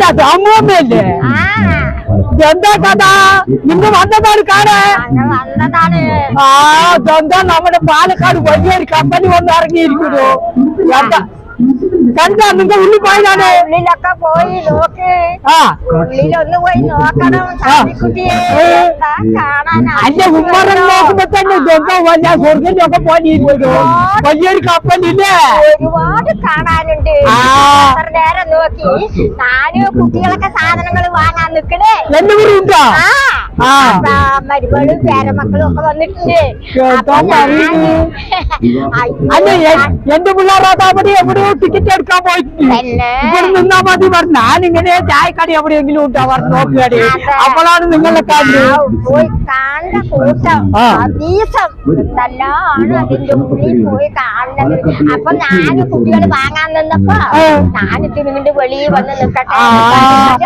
కాదు అమ్మమ్మేలే దొంద కదా? నిన్ను వందదాడు కాడే దొంద నమ్మడం పాలకాడు వయ్యేరు కంపెనీ ఉన్నారు నీరు ఎంత കണ്ടാ നിന്റെ ഉള്ളിൽ പോയതാണ് ഉള്ളിലൊക്കെ പോയി നോക്ക്. ഉള്ളിലൊന്ന് പോയി നോക്കണം അന്റെ ഉമ്മറം നോക്കുമ്പോ തന്നെ സ്വർഗത്തിലൊക്കെ പോയിരിക്കുന്നു വലിയൊരു കപ്പലില്ലേ? ഒരുപാട് കാണാനുണ്ട്. നേരം നോക്കി. ഞാനും കുട്ടികളൊക്കെ സാധനങ്ങൾ വാങ്ങാൻ നിക്കണേ. ആ. അപ്പൊ മരുമകളും പേരമക്കളും ഒക്കെ വന്നിട്ടുണ്ട്. അല്ല എന്റെ പിള്ളേർ അവിടെ എവിടെയോ ടിക്കറ്റ് എടുക്കാൻ പോയിട്ടുണ്ട്. ഇവിടെ നിന്നാ മതി. പറഞ്ഞു ഞാനിങ്ങനെ ചായക്കടി എവിടെയെങ്കിലും ഉണ്ടാ. പറഞ്ഞു നോക്കിയാടി അപ്പോഴാണ് നിങ്ങളെ അപ്പൊ ഞാൻ കുട്ടികൾ വാങ്ങാൻ നിന്നപ്പോ. ഞാൻ തിരുവിന്റെ വെളിയിൽ വന്ന് നിക്കട്ടെ.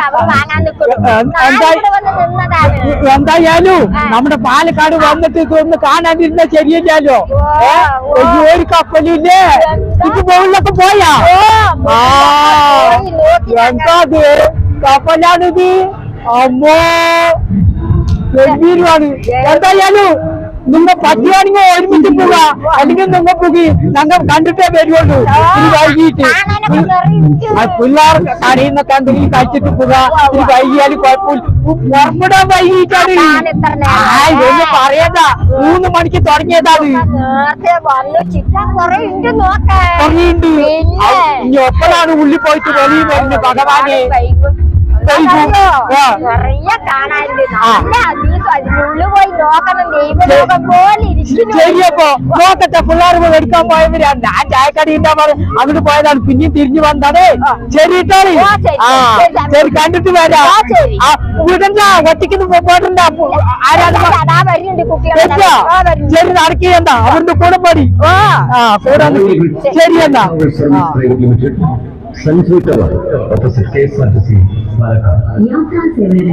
അവർ വാങ്ങാൻ നിൽക്കുന്നു എന്താ- ഞാനിവിടെ നിന്നതാണ്. എന്തായാലും നമ്മുടെ പാലക്കാട് വന്നിട്ട് ഇതൊന്ന് കാണാതിരുന്ന ശരിയല്ലോ ഓ, ഓ. ഒരു കപ്പലില്ലേ ഇത് മുകളിലൊക്കെ പോയാ? ആ പോയി നോക്കി എന്താ ഇത് നിങ്ങൾ പറ്റുവാണെങ്കിൽ ഒരുമിച്ച് പോവുക. അല്ലെങ്കിൽ നിങ്ങൾ പോകി ഞങ്ങൾ കണ്ടിട്ടേ വരുള്ളൂ ഇത് വൈകിട്ട് പിള്ളേർ കടയിൽ നിന്നൊക്കെ എന്തെങ്കിലും കഴിച്ചിട്ട് പോവുക. ഇത് വൈകിയാലും കുഴപ്പമില്ല. പുറപ്പെടാൻ വൈകിട്ടാണ്. പറയണ്ട മൂന്ന് മണിക്ക് തുടങ്ങിയതാണ്. തുടങ്ങിയിട്ടുണ്ട്? ഇനി എപ്പോഴാണ് ഉള്ളിൽ പോയിട്ട് വെളിയിൽ വരുന്നത് ഭഗവാനെ. ശരിയപ്പോ നോക്കട്ടെ പിള്ളേർ എടുക്കാൻ പോയവരാണ് ഞാൻ ചായക്കടീന്റെ അങ്ങോട്ട് പോയതാണ്. പിന്നെ തിരിഞ്ഞു വന്നതേ. ശരി ഇട്ടാളി. ആ ശരി, കണ്ടിട്ട് വരാം. ആ വിടണ്ട. ഒറ്റയ്ക്ക് വരുന്നുണ്ട്. ശരി നടക്കുകയണ്ട അവരുടെ കൂടെ പടി. ആ. കൂടെ ശരി എന്നാ. ആ Limited,